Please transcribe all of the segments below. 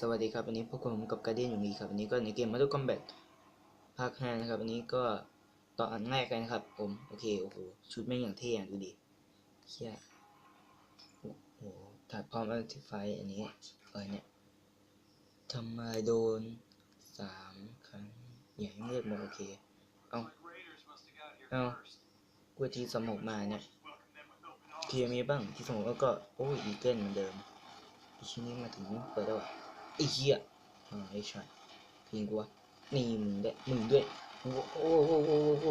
สวัสดีครับวันนี้พวกผมกับการเดียนอยู่นี่ครับวันนี้ก็ในเกม Mortal Kombat ภาค5นะครับวันนี้ก็ต่ออันแรกกันครับ ผมโอเคโอ้โหชุดแม่งอย่างเท่อะดูดิเชี่ยโอ้โหถ่ายพร้อมอัลติไฟอันนี้อะไรเนี่ยทำไมโดนสามครั้งอย่าให้เลือกหมดโอเคเอาเอากูทีสมองมาเนี่ยทีมีบ้างที่สมองแล้วก็โอ้ยอีเกิลเหมือนเดิมชิ้นนี้มาถึงเปิดแล้วอะ ไอ้เหี้ยอ่าไอ้ช็อตพิงกูวะนี่มึงด้วยมึงด้วยโอ้โห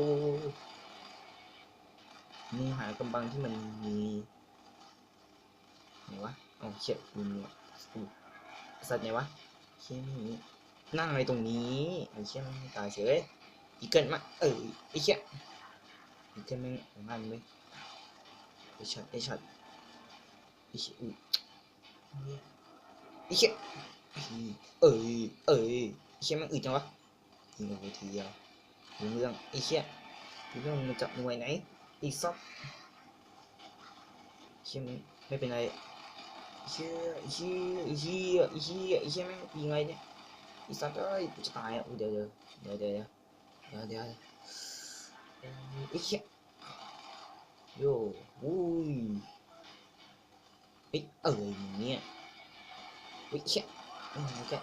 มึงหากำบังที่มันมีไหนวะเอาเชี่ยมึงเนี่ยอู้สัตว์ไหนวะเชี่ยไม่มีนั่งอะไรตรงนี้ไอ้เชี่ยม่งตายเฉยอีเกิลมาเออไอ้เชี่ยอีเกิลแม่งของมันเว้ยไอ้ช็อตไอ้ช็อตไอ้เชี่ยไอ้เชี่ย เอ้ยเอ้ยไอ้เชี่ยมันอึดจังวะยิงโอ้โหทีเดียวเรื่องไอ้เชี่ยเรื่องมันจับหน่วยไหนอีกซับเชี่ยมันไม่เป็นไรเชี่ยไอ้เชี่ยไอ้เชี่ยไอ้เชี่ยไอ้เชี่ยม่งยิงไงเนี่ยอ้ซับเอ้ยกูจะตายอะเดี๋ยวเดี๋ยวเดี๋ยวเดี๋ยวเดี๋ยวเดี๋ยวเดี๋ยวไอ้เชี่ยโย่อุ้ยเอ้ยเอ้ยมึงเนี่ยวิเชี่ย อืมโอเค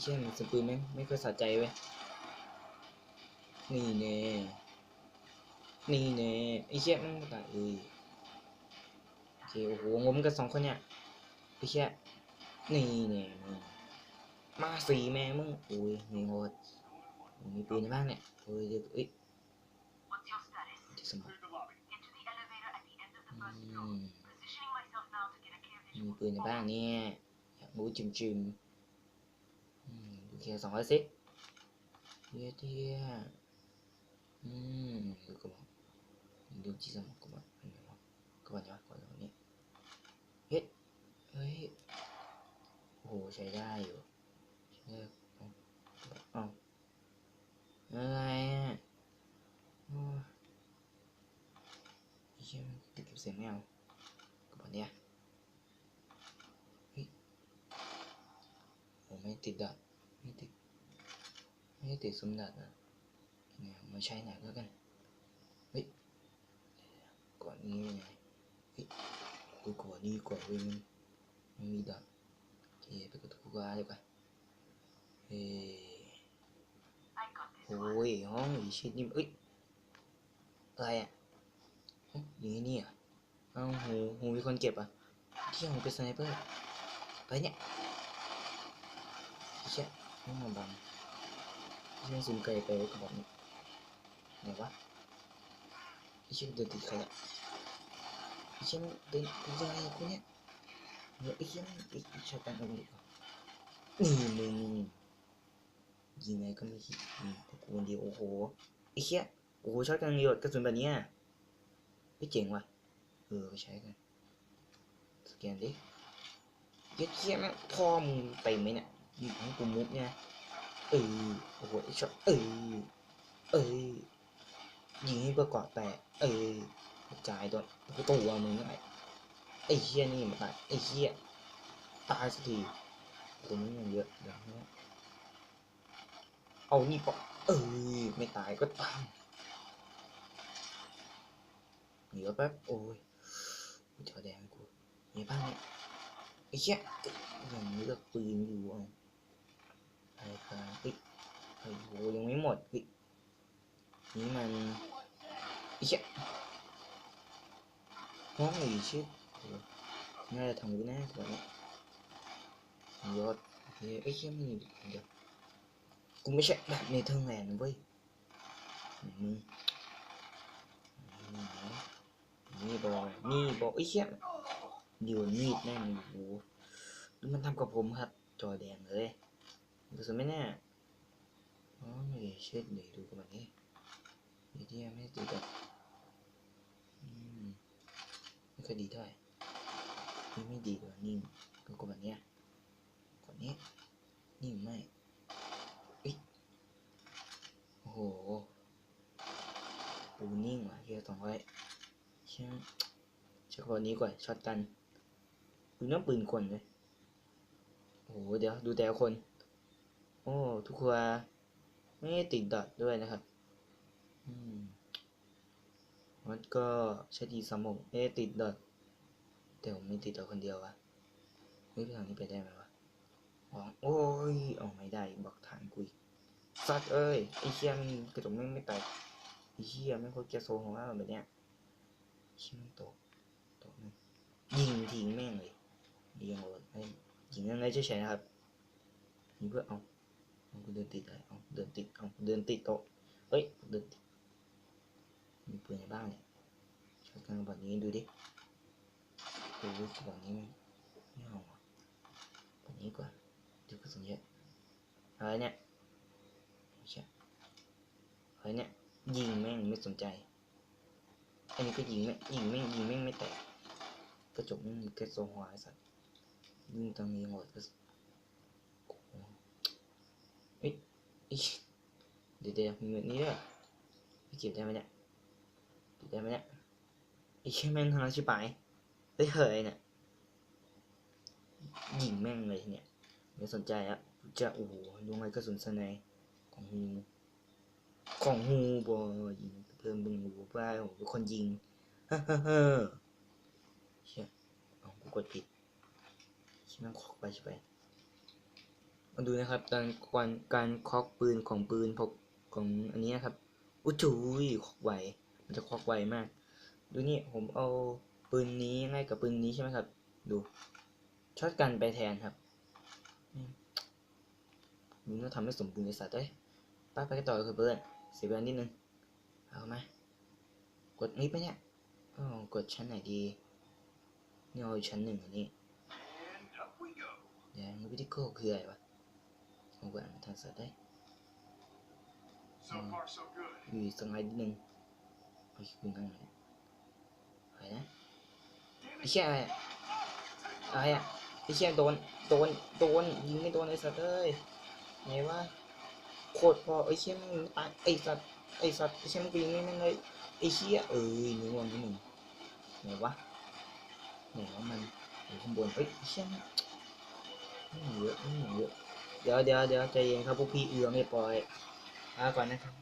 เชี่ยมันสปืนไม่ไม่ค่อยสะใจเว้ยนี่เน่นี่เน่ไอ้เชี่ยมันตายเอ้ยโอเคโอ้โหงมกันสองคนเนี่ยไอ้เชี่ยนี่เน่มึงมาสีแม่มึงโอ้ยมีโหดมีปืนในบ้างเนี่ยโอ้ยเดี๋ยวเอ้ย What's your status? ที่สมอง อื first floor. ม Positioning myself now to get a clear มี visual. ปืนในบ้างเนี่ยอยากรู้จิมจิมๆอืมดูแค่สองร้อยสิเยี่ยเที่ยอืมดูกระบอกดูจีสมองกระบอกอันไหนวะกระบอกไหนวะกระบอกนี้เฮ้ยเฮ้ยโอ้โหใช้ได้อยู่ใช้ได้เอาเอาอะไรอะโอ้ยไอ้เชี่ยมันติดเก็บเสียงไม่เอากระบอกเนี้ย ผม ไม่ติดดับไม่ติดไม่ติดสมดัดนะเนี่ยมาใช้หนักแล้วกันเฮ้ยก่อนนี้ยังไงเฮ้ยกูก่อนนี้ก่อนเว้ยมันมันมีดับโอเคไปกดกูว่าดีกว่าเฮ้ยโอ้ยห้องอีชิดนี่เอ้ยอะไรอะเอ้าอย่างนี้นี่อะเอ้าหูหูมีคนเก็บอะเที่ยงเป็นสไนเปอร์ไปเนี่ย เชี่ยไม่มาบังเชี่ยซูมไกลไปกระบอกนี้ไหนวะไอเชี่ยเดินติดใครเนี่ยไอเชี่ยมันเดินกูจะอะไรกูเนี่ยเดี๋ยวไอ้เชี่ยมันไอ้ไอ้ชาตันเอาไปดีกว่านี่มึงยิงไงก็ไม่คิดยิงแต่กูคนเดียวโอ้โหไอ้เชี่ยโอ้โหช็อตกันเดียวกระสุนแบบเนี้ยไม่เจ๋งว่ะเออไปใช้กันสแกนดิเหี้ยเชี่ยแม่งพอมึงเต็มไหมเนี่ย ยิงให้กูมุกเนี่ยเออโอ้โหไอ้ช็อตเออเออยิงให้ประกอบแตกเออกระจายตัวกูตัวมึงไงไอ้เหี้ยนี่มันตายไอ้เหี้ยตายสักทีตัวมึงยังเยอะเดี๋ยวนะเอานี่ปะเออไม่ตายก็ตามเหลือแป๊บโอ้ยกูจอแดงกูมีบ้างเนี่ยไอ้เหี้ยยังเลือกปืนอยู่อะ ไอ้ปลาเฮ้ยโอ้โหยังไม่หมดเฮ้ยนี่มันไอ้เชี่ยห้องอีชิดน่าจะทำกูแน่ตัวนี้ยอ ดโอเคไอ้เชี่ยมันอยู่เดี๋ยวกูไม่ใช่แบบเนเธอร์แลนด์นะเว้ยมึงนี่อกนี่บอไหดูมันทำกับผมครับจอแดงเลยดูสิไหนี่ยอ๋อไม่ได้เช็ดเลยดูกันแบบนี้เดี๋ยวที่ยังไม่ติดอะอืมไม่ค่อยดีเท่าไหร่นี่ไม่ดีกว่านิ่งดูกันแบบเนี้ยกว่านี้นิ่งไม่เอ้ยโอ้โหปูนิ่งว่ะเฮียสองร้อยเชื่อเช็ควันนี้ก่อนช็อตกันดูน้ำปืนคนเลยโอ้โหเดี๋ยวดูแต่คน โอ้ทุกคนไม่ติดดอทด้วยนะครับมันก็ใช้ดีสมองไม่ติดดอทแต่ผมไม่ติดดอทคนเดียววะเฮ้ยไปทางนี้ไปได้ไหมวะอ๋อโอ้ยออกไม่ได้บอกทางกูอีกสัตว์เอ้ยไอเชี่ยมันกระจกไม่งไม่แตกไอเชี่ยไม่งโคตรแกโซของเราแบบเนี้ยเชี่ยมันตกตกนะยิงทิ้งแม่งเลยยิงโหดไอยยิงยังไงเฉยๆนะครับนี่เพื่อเอา เอากูเดินติดอะไรเอาเดินติดเอาเดินติดโต๊ะเอ้ยเดินติดมีปืนในบ้านเนี่ยช็อตกันแบบนี้ดูดิโอ้ยแบบนี้ไม่ไม่เอาอะแบบนี้ก่อนเดี๋ยวกระสุนเยอะอะไรเนี่ยไม่ใช่อะไรเนี่ยยิงแม่งไม่สนใจอันนี้ก็ยิงแม่งยิงแม่งยิงแม่งไม่แตกกระจกแม่งมีกระโซหัวไอ้สัตว์ยิงตรงนี้หมดก็สโอ้โหเอ้ยอิ๊ย เดี๋ยวเดี๋ยวมีแบบนี้ด้วยไปเก็บได้ไหมเนี่ยเก็บได้ไหมเนี่ยไอ้แค่แม่งทางชิบหายเฮ้ยเฮ้ยเนี่ยยิงแม่งเลยเนี่ยไม่สนใจอะจะโอ้โหลงไงกระสุนสไนป์ของฮูของฮูบอยิงเพิ่มบึงหูไปโอ้โหเป็นคนยิงฮ่าฮ่าฮ่าเชี่ยเอากูกดผิดช่ไหมคอกไปช่ไหม มาดูนะครับการการการคอกปืนของปืนพกของอันนี้นะครับอุ้ยจุยคอกไวมันจะคอกไวมาก ดูนี่ผมเอาปืนนี้ง่ายกับปืนนี้ใช่ไหมครับ ดูช็อตกันไปแทนครับอืมมึงต้องทำให้สมบูรณ์ในสัตว์เอ้ยไป้าไปกันต่อเลยเพื่อนเสียเวลานิดนึงเอาไหมกดนี้ปะเนี่ยอ๋อกดชั้นไหนดีนี่เอาชั้นหนึ่งอันนี้ And up we go. เดี๋ยววิดีโอคืออะไรวะ เอาแหวนทางเสร็จได้ So far, so good. อยู่สไลด์นิดนึงโอ้ยคุณกันเลยอะไรนะไอ้เชี่ยอะไรอะอะไรอะไอ้เชี่ยโดนโดนโดนยิงไม่โดนไอ้สัตว์เอ้ยไหนวะโคตรพอไอ้เชี่ยมึงตายไอ้สัตว์ไอ้สัตว์ไอ้เชี่ยมึงไปยิงไม่แม่งเลยไอ้เชี่ยเอ้ยนึกว่านี่มึงไหนวะไหนวะมันอยู่ข้างบนเอ้ยไอ้เชี่ยมันไม่เยอะไม่เยอะ เดี๋ยวเดี๋ยวเดี๋ยวใจเย็นครับพวกพี่เอือไม่ปล่อยลาก่อนนะครับ